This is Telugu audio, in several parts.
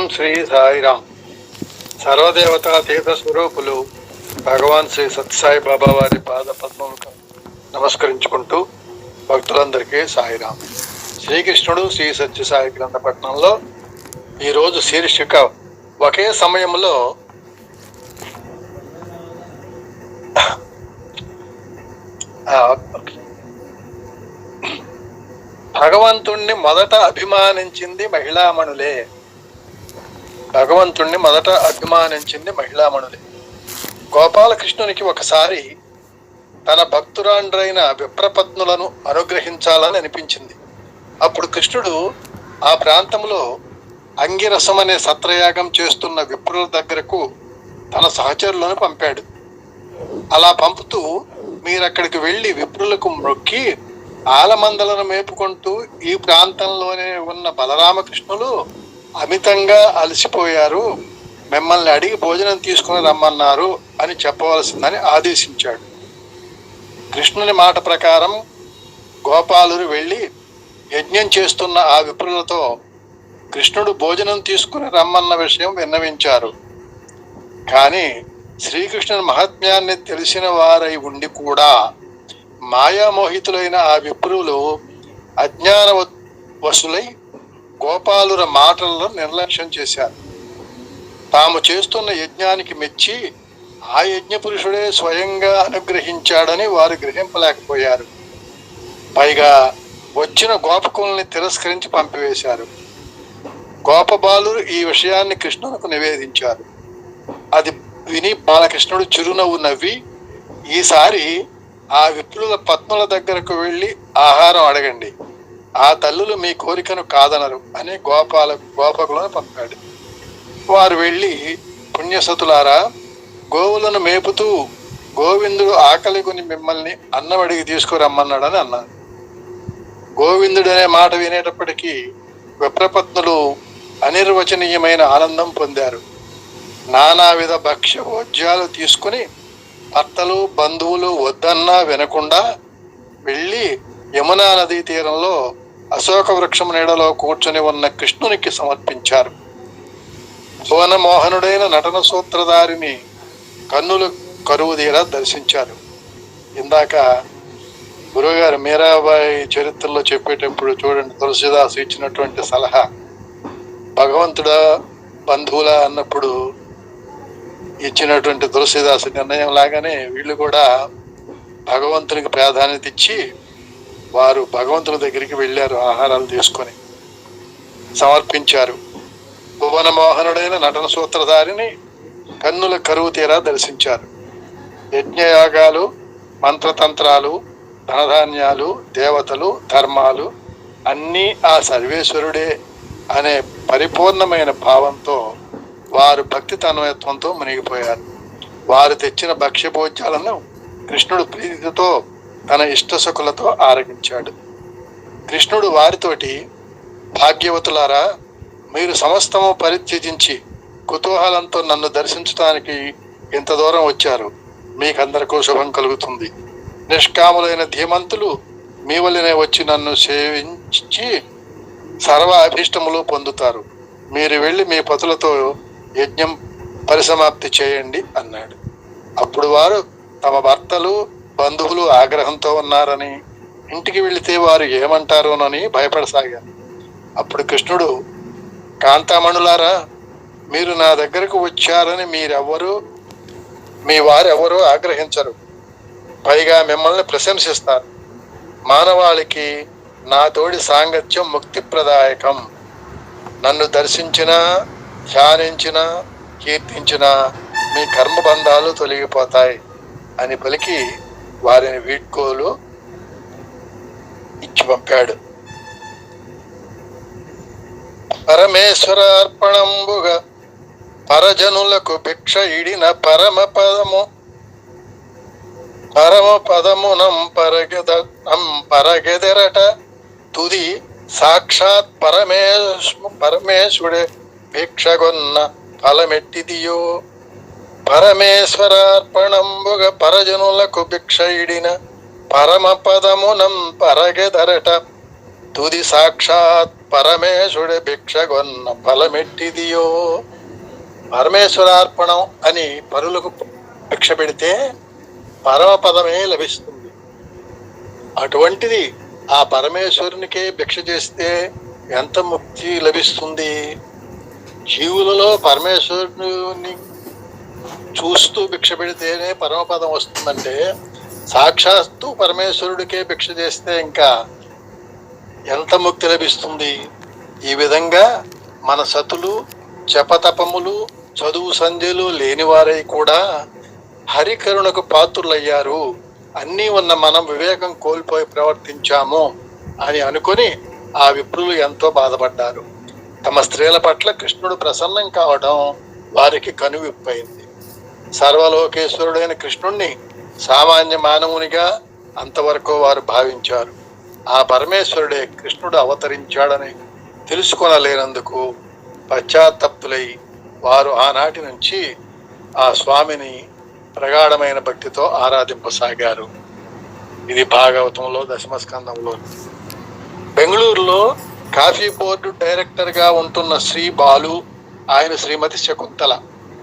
ఓం శ్రీ సాయిరామ్. సర్వదేవతా తీర్థ స్వరూపులు భగవాన్ శ్రీ సత్యసాయి బాబా వారి పాద పద్మములకు నమస్కరించుకుంటూ భక్తులందరికీ సాయిరామ్. శ్రీకృష్ణుడు శ్రీ సత్యసాయి గ్రంథపట్నంలో ఈరోజు శీర్షిక ఒకే సమయంలో భగవంతుణ్ణి మొదట అభిమానించింది మహిళామణులే. భగవంతుణ్ణి మొదట అభిమానించింది మహిళామణులే. గోపాలకృష్ణునికి ఒకసారి తన భక్తురాండ్రైన విప్రపత్నులను అనుగ్రహించాలని అనిపించింది. అప్పుడు కృష్ణుడు ఆ ప్రాంతంలో అంగిరసం అనే సత్రయాగం చేస్తున్న విప్రుల దగ్గరకు తన సహచరులను పంపాడు. అలా పంపుతూ మీరు అక్కడికి వెళ్ళి విప్రులకు మొక్కి ఆలమందలను మేపుకుంటూ ఈ ప్రాంతంలోనే ఉన్న బలరామకృష్ణులు అమితంగా అలసిపోయారు. మిమ్మల్ని అడిగి భోజనం తీసుకుని రమ్మన్నారు అని చెప్పవలసిందని ఆదేశించాడు. కృష్ణుని మాట ప్రకారం గోపాలురు వెళ్ళి యజ్ఞం చేస్తున్న ఆ విప్రులతో కృష్ణుడు భోజనం తీసుకుని రమ్మన్న విషయం విన్నవించారు. కానీ శ్రీకృష్ణుని మహాత్మ్యాన్ని తెలిసిన వారై ఉండి కూడా మాయామోహితులైన ఆ విప్రులు అజ్ఞాన వసులై గోపాలుర మాటలను నిర్లక్ష్యం చేశారు. తాము చేస్తున్న యజ్ఞానికి మెచ్చి ఆ యజ్ఞ పురుషుడే స్వయంగా అనుగ్రహించాడని వారు గ్రహింపలేకపోయారు. పైగా వచ్చిన గోపకుల్ని తిరస్కరించి పంపివేశారు. గోపబాలురు ఈ విషయాన్ని కృష్ణునకు నివేదించారు. అది విని బాలకృష్ణుడు చిరునవ్వు నవ్వి ఈసారి ఆ విప్రుల పద్మల దగ్గరకు వెళ్ళి ఆహారం అడగండి. ఆ తల్లులు మీ కోరికను కాదనరు అని గోపాల గోపకులను పంపాడు. వారు వెళ్ళి పుణ్యసతులారా గోవులను మేపుతూ గోవిందుడు ఆకలి కొని మిమ్మల్ని అన్నమడిగి తీసుకురమ్మన్నాడని అన్నారు. గోవిందుడు అనే మాట వినేటప్పటికీ విప్రపత్నులు అనిర్వచనీయమైన ఆనందం పొందారు. నానావిధ భక్ష్య భోజ్యాలు తీసుకుని భర్తలు బంధువులు వద్దన్నా వినకుండా వెళ్ళి యమునా నదీ తీరంలో అశోక వృక్షం నీడలో కూర్చొని ఉన్న కృష్ణునికి సమర్పించారు. భువన మోహనుడైన నటన సూత్రధారిని కన్నులు కరువు తీరా దర్శించారు. ఇందాక గురుగారు మీరాబాయి చరిత్రలో చెప్పేటప్పుడు చూడండి తులసిదాసు ఇచ్చినటువంటి సలహా. భగవంతుడా బంధువులా అన్నప్పుడు ఇచ్చినటువంటి తులసిదాసు నిర్ణయం లాగానే వీళ్ళు కూడా భగవంతునికి ప్రాధాన్యత ఇచ్చి వారు భగవంతుని దగ్గరికి వెళ్ళారు ఆహారాలు తీసుకొని. సమర్పించారు. భువనమోహనుడైన నటన సూత్రధారిని కన్నుల కరువు తీరా దర్శించారు. యజ్ఞయాగాలు మంత్రతంత్రాలు ధనధాన్యాలు దేవతలు ధర్మాలు అన్నీ ఆ సర్వేశ్వరుడే అనే పరిపూర్ణమైన భావంతో వారు భక్తి తన్వయత్వంతో మునిగిపోయారు. వారు తెచ్చిన భక్ష్యభోజ్యాలను కృష్ణుడు ప్రీతితో తన ఇష్టసుకులతో ఆరగించాడు. కృష్ణుడు వారితోటి భాగ్యవతులారా మీరు సమస్తము పరిత్యజించి కుతూహలంతో నన్ను దర్శించడానికి ఇంత దూరం వచ్చారు. మీకందరికీ శుభం కలుగుతుంది. నిష్కాములైన ధీమంతులు మీ వల్లనే వచ్చి నన్ను సేవించి సర్వ అభీష్టములు పొందుతారు. మీరు వెళ్ళి మీ పతులతో యజ్ఞం పరిసమాప్తి చేయండి అన్నాడు. అప్పుడు వారు తమ భర్తలు బంధువులు ఆగ్రహంతో ఉన్నారని ఇంటికి వెళితే వారు ఏమంటారోనని భయపడసాగారు అప్పుడు కృష్ణుడు కాంతామణులారా మీరు నా దగ్గరకు వచ్చారని మీరెవ్వరూ మీ వారెవరూ ఆగ్రహించరు. పైగా మిమ్మల్ని ప్రశంసిస్తారు. మానవాళికి నా తోడి సాంగత్యం ముక్తిప్రదాయకం. నన్ను దర్శించిన ధ్యానించిన కీర్తించిన మీ కర్మబంధాలు తొలగిపోతాయి అని పలికి వారిని వీడ్కోలు ఇచ్చి పంపాడు. పరమేశ్వర అర్పణంబుగా పరజనులకు భిక్ష ఇడిన పరమ పదము. పరమ పదమునం పరగెద పరగెదరట. తుది సాక్షాత్ పరమేశ్ పరమేశ్వరుడే భిక్షగొన్న ఫలమెట్టిదియో. పరమేశ్వరార్పణంబుగ పరజనులకు భిక్ష పరమ పదమునం పరగెదరట తుది సాక్షాత్ పరమేశుడి భిక్షగొన్న ఫలమెట్టిదియో పరమేశ్వరార్పణం అని పరులకు భిక్ష పెడితే పరమపదమే లభిస్తుంది। అటువంటిది ఆ పరమేశ్వరునికే భిక్ష చేస్తే ఎంత ముక్తి లభిస్తుంది? జీవులలో పరమేశ్వరుని చూస్తూ భిక్ష పెడితేనే పరమపదం వస్తుందంటే సాక్షాత్తు పరమేశ్వరుడికే భిక్ష చేస్తే ఇంకా ఎంత ముక్తి లభిస్తుంది? ఈ విధంగా మన సతులు జపతపములు చదువు సంధ్యలు లేనివారై కూడా హరికరుణకు పాత్రులయ్యారు. అన్నీ ఉన్న మనం వివేకం కోల్పోయి ప్రవర్తించాము అని అనుకొని ఆ విప్రులు ఎంతో బాధపడ్డారు. తమ స్త్రీల పట్ల కృష్ణుడు ప్రసన్నం కావడం వారికి కనువిప్పైంది. సర్వలోకేశ్వరుడైన కృష్ణుణ్ణి సామాన్య మానవునిగా అంతవరకు వారు భావించారు. ఆ పరమేశ్వరుడే కృష్ణుడు అవతరించాడని తెలుసుకొనలేనందుకు పశ్చాత్తప్తులై వారు ఆనాటి నుంచి ఆ స్వామిని ప్రగాఢమైన భక్తితో ఆరాధింపసాగారు. ఇది భాగవతంలో దశమస్కందంలో. బెంగళూరులో కాఫీ బోర్డు డైరెక్టర్గా ఉంటున్న శ్రీ బాలు ఆయన శ్రీమతి శకుంతల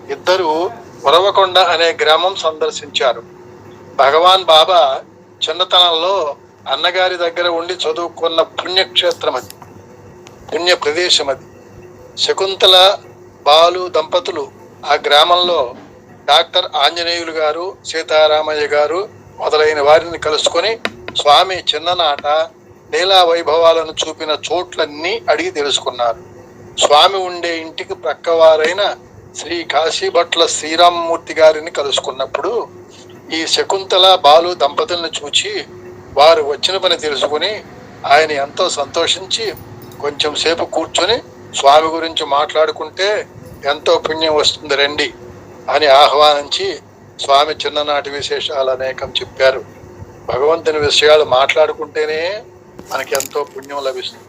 ఇద్దరు మురవకొండ అనే గ్రామం సందర్శించారు. భగవాన్ బాబా చిన్నతనంలో అన్నగారి దగ్గర ఉండి చదువుకున్న పుణ్యక్షేత్రం అది. పుణ్య ప్రదేశం అది. శకుంతల బాలు దంపతులు ఆ గ్రామంలో డాక్టర్ ఆంజనేయులు గారు సీతారామయ్య గారు మొదలైన వారిని కలుసుకొని స్వామి చిన్ననాట లీలా వైభవాలను చూపిన చోట్లన్నీ అడిగి తెలుసుకున్నారు. స్వామి ఉండే ఇంటికి ప్రక్కవారైన శ్రీ కాశీభట్ల శ్రీరామమూర్తి గారిని కలుసుకున్నప్పుడు ఈ శకుంతల బాలు దంపతులను చూచి వారు వచ్చిన పని తెలుసుకుని ఆయన ఎంతో సంతోషించి కొంచెం సేపు కూర్చొని స్వామి గురించి మాట్లాడుకుంటే ఎంతో పుణ్యం వస్తుంది రండి అని ఆహ్వానించి స్వామి చిన్ననాటి విశేషాలు అనేకం చెప్పారు. భగవంతుని విషయాలు మాట్లాడుకుంటేనే మనకి ఎంతో పుణ్యం లభిస్తుంది.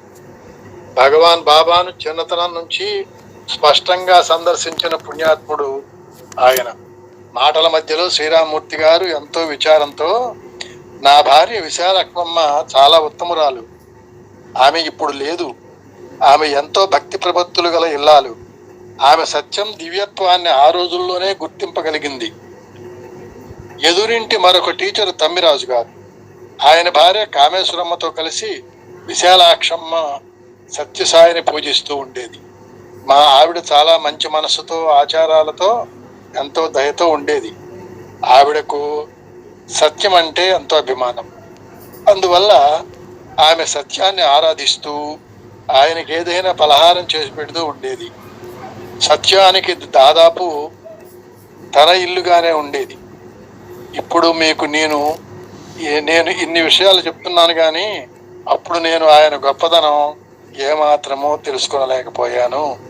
భగవాన్ బాబాను చిన్నతనం నుంచి స్పష్టంగా సందర్శించిన పుణ్యాత్ముడు ఆయన. మాటల మధ్యలో శ్రీరామూర్తి గారు ఎంతో విచారంతో నా భార్య విశాలక్మమ్మ చాలా ఉత్తమురాలు. ఆమె ఇప్పుడు లేదు. ఆమె ఎంతో భక్తి ప్రపత్తులు గల ఇల్లాలు. ఆమె సత్యం దివ్యత్వాన్ని ఆ రోజుల్లోనే గుర్తింపగలిగింది. ఎదురింటి మరొక టీచర్ తమ్మిరాజు గారు. ఆయన భార్య కామేశ్వరమ్మతో కలిసి విశాలాక్షమ్మ సత్యసాయిని పూజిస్తూ ఉండేది. మా ఆవిడ చాలా మంచి మనసుతో ఆచారాలతో ఎంతో దయతో ఉండేది. ఆవిడకు సత్యం అంటే ఎంతో అభిమానం. అందువల్ల ఆమె సత్యాన్ని ఆరాధిస్తూ ఆయనకి ఏదైనా పలహారం చేసి పెడుతూ ఉండేది. సత్యానికి దాదాపు తన ఇల్లుగానే ఉండేది. ఇప్పుడు మీకు నేను ఏ- నేను ఇన్ని విషయాలు చెప్తున్నాను కానీ అప్పుడు నేను ఆయన గొప్పదనం ఏమాత్రమో తెలుసుకోలేకపోయాను.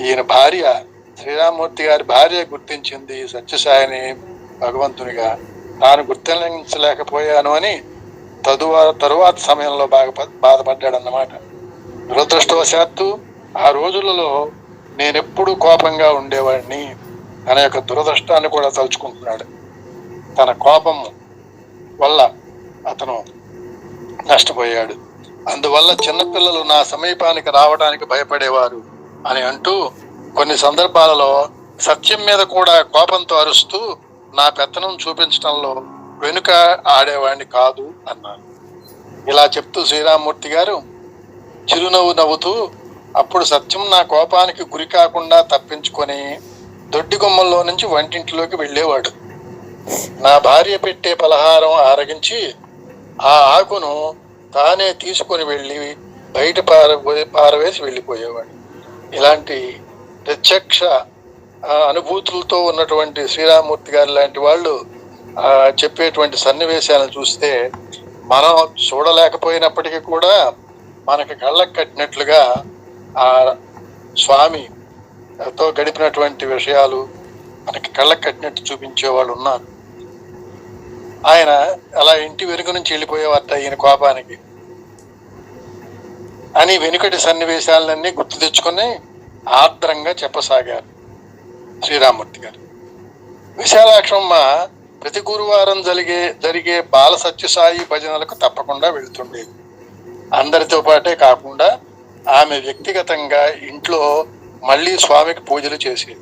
ఈయన భార్య శ్రీరామూర్తి గారి భార్య గుర్తించింది సత్యసాయిని భగవంతునిగా. తాను గుర్తించలేకపోయాను అని తదువా తరువాత సమయంలో బాగా బాధపడ్డాడు అన్నమాట దురదృష్టవశాత్తు ఆ రోజులలో నేనెప్పుడు కోపంగా ఉండేవాడిని తన యొక్క దురదృష్టాన్ని కూడా తలుచుకుంటున్నాడు. తన కోపం వల్ల అతను నష్టపోయాడు. అందువల్ల చిన్నపిల్లలు నా సమీపానికి రావడానికి భయపడేవారు అని అంటూ కొన్ని సందర్భాలలో సత్యం మీద కూడా కోపంతో అరుస్తూ నా పెత్తనం చూపించడంలో వెనుక ఆడేవాడిని కాదు అన్నాను. ఇలా చెప్తూ శ్రీరామూర్తి గారు చిరునవ్వు నవ్వుతూ అప్పుడు సత్యం నా కోపానికి గురి కాకుండా తప్పించుకొని దొడ్డి గుమ్మంలో నుంచి వంటింటిలోకి వెళ్ళేవాడు. నా భార్య పెట్టే పలహారం ఆరగించి ఆ ఆకును తానే తీసుకొని వెళ్ళి బయట పార పారవేసి వెళ్ళిపోయేవాడు ఇలాంటి ప్రత్యక్ష అనుభూతులతో ఉన్నటువంటి శ్రీరామూర్తి గారు లాంటి వాళ్ళు చెప్పేటువంటి సన్నివేశాలను చూస్తే మనం చూడలేకపోయినప్పటికీ కూడా మనకి కళ్ళకు కట్టినట్లుగా ఆ స్వామి తో గడిపినటువంటి విషయాలు మనకి కళ్ళకు కట్టినట్టు చూపించే వాళ్ళు ఉన్నారు. ఆయన అలా ఇంటి వెనుక నుంచి వెళ్ళిపోయేవారట ఈయన కోపానికి. అని వెనుకటి సన్నివేశాలన్నీ గుర్తు తెచ్చుకొని ఆర్ద్రంగా చెప్పసాగారు శ్రీరామూర్తి గారు. విశాలాక్షమ్మ ప్రతి గురువారం జరిగే జరిగే బాల సత్యసాయి భజనలకు తప్పకుండా వెళుతుండేది. అందరితో పాటే కాకుండా ఆమె వ్యక్తిగతంగా ఇంట్లో మళ్ళీ స్వామికి పూజలు చేసేది.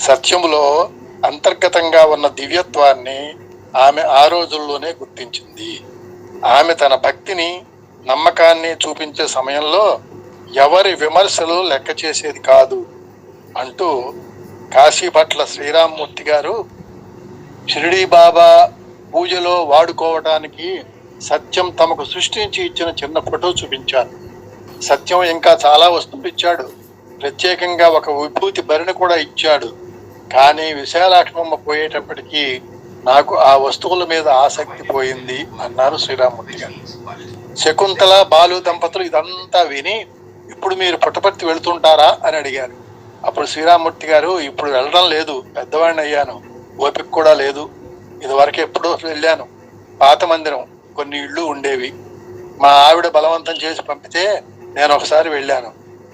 సత్యములో అంతర్గతంగా ఉన్న దివ్యత్వాన్ని ఆమె ఆ రోజుల్లోనే గుర్తించింది. ఆమె తన భక్తిని నమ్మకాన్ని చూపించే సమయంలో ఎవరి విమర్శలు లెక్క చేసేది కాదు అంటూ కాశీపట్ల శ్రీరామ్మూర్తి గారు షిరిడీ బాబా పూజలో వాడుకోవటానికి సత్యం తమకు సృష్టించి ఇచ్చిన చిన్న ఫోటో చూపించారు. సత్యం ఇంకా చాలా వస్తువులు ఇచ్చాడు. ప్రత్యేకంగా ఒక విభూతి భరిణి కూడా ఇచ్చాడు. కానీ విశాలాక్షమమ్మ పోయేటప్పటికీ నాకు ఆ వస్తువుల మీద ఆసక్తి పోయింది అన్నారు శ్రీరామూర్తి గారు. శకుంతల బాలు దంపతులు ఇదంతా విని ఇప్పుడు మీరు పుట్టపర్తి వెళ్తుంటారా? అని అడిగారు. అప్పుడు శ్రీరామూర్తి గారు ఇప్పుడు వెళ్ళడం లేదు పెద్దవాడిని అయ్యాను ఓపిక కూడా లేదు ఇదివరకు ఎప్పుడో వెళ్ళాను పాత మందిరం కొన్ని ఇళ్ళు ఉండేవి. మా ఆవిడ బలవంతం చేసి పంపితే నేను ఒకసారి వెళ్ళాను.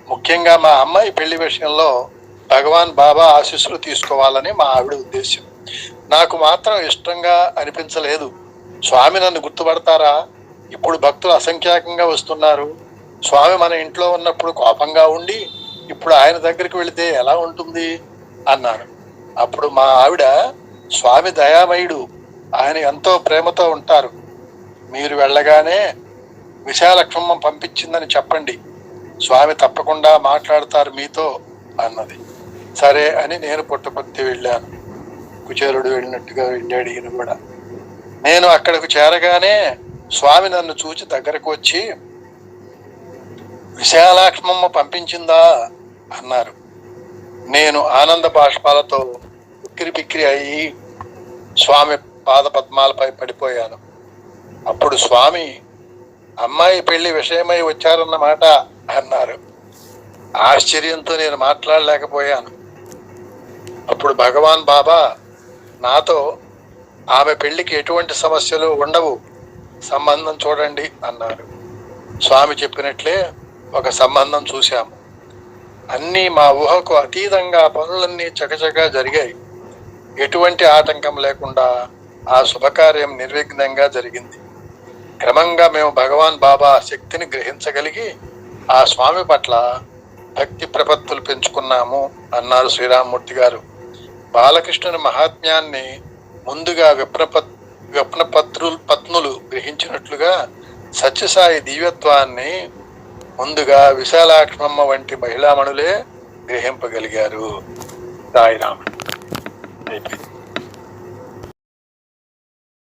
ముఖ్యంగా మా అమ్మాయి పెళ్ళి విషయంలో భగవాన్ బాబా ఆశీస్సులు తీసుకోవాలని మా ఆవిడ ఉద్దేశం నాకు మాత్రం ఇష్టంగా అనిపించలేదు. స్వామి నన్ను గుర్తుపడతారా? ఇప్పుడు భక్తులు అసంఖ్యాకంగా వస్తున్నారు. స్వామి మన ఇంట్లో ఉన్నప్పుడు కోపంగా ఉండి ఇప్పుడు ఆయన దగ్గరికి వెళితే ఎలా ఉంటుంది? అన్నాను అప్పుడు మా ఆవిడ స్వామి దయామయుడు ఆయన ఎంతో ప్రేమతో ఉంటారు. మీరు వెళ్ళగానే విశాలక్ష్మమ్మ పంపించిందని చెప్పండి. స్వామి తప్పకుండా మాట్లాడతారు మీతో అన్నది. సరే అని నేను పుట్టపర్తి వెళ్ళాను. కుచేరుడు వెళ్ళినట్టుగా వెళ్ళాడు ఈయన కూడా. నేను అక్కడకు చేరగానే స్వామి నన్ను చూచి దగ్గరకు వచ్చి విశాలాక్ష్మమ్మ పంపించిందా అన్నారు. నేను ఆనంద బాష్పాలతో ఉక్కిరి బిక్కిరి అయ్యి స్వామి పాద పద్మాలపై పడిపోయాను. అప్పుడు స్వామి అమ్మాయి పెళ్ళి విషయమై వచ్చారన్నమాట అన్నారు. ఆశ్చర్యంతో నేను మాట్లాడలేకపోయాను. అప్పుడు భగవాన్ బాబా నాతో ఆమె పెళ్ళికి ఎటువంటి సమస్యలు ఉండవు. సంబంధం చూడండి అన్నారు. స్వామి చెప్పినట్లే ఒక సంబంధం చూశాము. అన్నీ మా ఊహకు అతీతంగా పనులన్నీ చకచకా జరిగాయి. ఎటువంటి ఆటంకం లేకుండా ఆ శుభకార్యం నిర్విఘ్నంగా జరిగింది. క్రమంగా మేము భగవాన్ బాబా శక్తిని గ్రహించగలిగి ఆ స్వామి పట్ల భక్తి ప్రపత్తులు పెంచుకున్నాము అన్నారు శ్రీరామ్మూర్తి గారు. బాలకృష్ణుని మహాత్మ్యాన్ని ముందుగా విప్రపత్ విప్నపత్రు పత్నులు గ్రహించినట్లుగా సత్యసాయి దివ్యత్వాన్ని ముందుగా విశాలాక్ష్మమ్మ వంటి మహిళామణులే గ్రహింపగలిగారు. సాయిరాముడు అయిపోయింది.